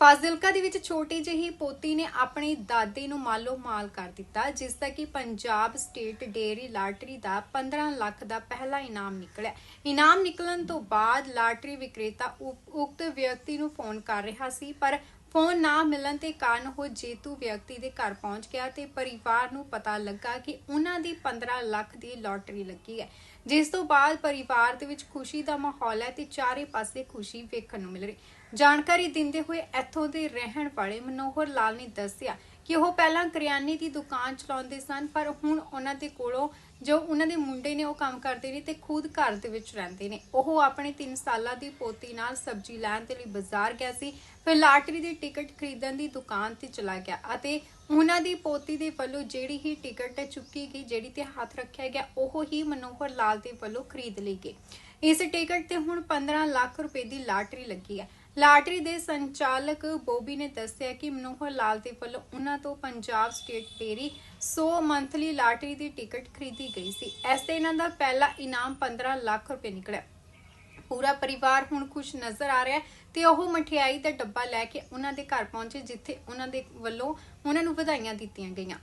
ਫਾਜ਼ਿਲਕਾ ਦੇ ਵਿੱਚ ਛੋਟੀ ਜਿਹੀ ਪੋਤੀ ਨੇ ਆਪਣੀ ਦਾਦੀ ਨੂੰ ਮਾਲੋ ਮਾਲ ਕਰ ਦਿੱਤਾ, ਜਿਸ ਦਾ ਕਿ ਪੰਜਾਬ ਸਟੇਟ ਡੇਰੀ ਲਾਟਰੀ ਦਾ 15 ਲੱਖ ਦਾ ਪਹਿਲਾ ਇਨਾਮ ਨਿਕਲਿਆ। ਇਨਾਮ ਨਿਕਲਣ ਤੋਂ ਬਾਅਦ ਲਾਟਰੀ ਵਿਕਰੇਤਾ ਉਪ- ਉਕਤ ਵਿਅਕਤੀ ਨੂੰ ਫੋਨ ਕਰ ਰਿਹਾ ਸੀ, ਪਰ ਫੋਨ ਨਾ ਮਿਲਣ ਦੇ ਕਾਰਨ ਉਹ ਜੇਤੂ ਵਿਅਕਤੀ ਦੇ ਘਰ ਪਹੁੰਚ ਗਿਆ ਤੇ ਪਰਿਵਾਰ ਨੂੰ ਪਤਾ ਲੱਗਾ ਕਿ ਉਹਨਾਂ ਦੀ 15 ਲੱਖ ਦੀ ਲੋਟਰੀ ਲੱਗੀ ਹੈ। ਜਿਸ ਤੋਂ ਬਾਅਦ ਪਰਿਵਾਰ ਦੇ ਵਿੱਚ ਖੁਸ਼ੀ ਦਾ ਮਾਹੌਲ ਹੈ ਤੇ ਚਾਰੇ ਪਾਸੇ ਖੁਸ਼ੀ ਵੇਖਣ ਨੂੰ ਮਿਲ ਰਹੀ। ਜਾਣਕਾਰੀ ਦਿੰਦੇ ਹੋਏ ਇੱਥੋਂ ਦੇ ਰਹਿਣ ਵਾਲੇ ਮਨੋਹਰ ਲਾਲ ਨੇ ਦੱਸਿਆ ਕਿ ਉਹ ਪਹਿਲਾਂ ਕਰਿਆਨੇ ਦੀ ਦੁਕਾਨ ਚਲਾਉਂਦੇ ਸਨ, ਪਰ ਹੁਣ ਉਹਨਾਂ ਦੇ ਕੋਲੋਂ ਜੋ ਉਹਨਾਂ ਦੇ ਮੁੰਡੇ ਨੇ ਉਹ ਕੰਮ ਕਰਦੇ ਨੇ ਤੇ ਖੁਦ ਘਰ ਦੇ ਵਿੱਚ ਰਹਿੰਦੇ ਨੇ। ਉਹ ਆਪਣੇ 3 ਸਾਲਾਂ ਦੀ ਪੋਤੀ ਨਾਲ ਸਬਜ਼ੀ ਲੈਣ ਦੇ ਲਈ ਬਾਜ਼ਾਰ ਗਿਆ ਸੀ, ਫਿਰ ਲਾਟਰੀ ਦੀ ਟਿਕਟ ਖਰੀਦਣ ਦੀ ਦੁਕਾਨ ਤੇ ਚਲਾ ਗਿਆ ਅਤੇ ਉਹਨਾਂ ਦੀ ਪੋਤੀ ਦੇ ਵੱਲੋਂ ਜਿਹੜੀ ਹੀ ਟਿਕਟ ਚੁੱਕੀ ਗਈ, ਜਿਹੜੀ ਤੇ ਹੱਥ ਰੱਖਿਆ ਗਿਆ, ਉਹ ਹੀ ਮਨੋਹਰ ਲਾਲ ਦੇ ਵੱਲੋਂ ਖਰੀਦ ਲਈ ਗਈ। ਇਸ ਟਿਕਟ ਤੇ ਹੁਣ 15 ਲੱਖ ਰੁਪਏ ਦੀ ਲਾਟਰੀ ਲੱਗੀ ਹੈ। ਲਾਟਰੀ ਦੇ ਸੰਚਾਲਕ ਬੋਬੀ ਨੇ ਦੱਸਿਆ ਕਿ ਮਨੋਹਰ ਲਾਲ ਦੇ ਵੱਲੋਂ ਉਹਨਾਂ ਤੋਂ Punjab state dairy 100 monthly lottery ਦੀ ਟਿਕਟ ਖਰੀਦੀ ਗਈ ਸੀ। ਇਸ ਤੇ ਇਹਨਾਂ ਦਾ ਪਹਿਲਾ ਇਨਾਮ 15 ਲੱਖ ਰੁਪਏ ਨਿਕਲਿਆ। ਪੂਰਾ ਪਰਿਵਾਰ ਹੁਣ ਖੁਸ਼ ਨਜ਼ਰ ਆ ਰਿਹਾ ਤੇ ਉਹ ਮਠਿਆਈ ਦਾ ਡੱਬਾ ਲੈ ਕੇ ਉਹਨਾਂ ਦੇ ਘਰ ਪਹੁੰਚੇ, ਜਿੱਥੇ ਉਹਨਾਂ ਦੇ ਵੱਲੋਂ ਉਹਨਾਂ ਨੂੰ ਵਧਾਈਆਂ ਦਿੱਤੀਆਂ ਗਈਆਂ।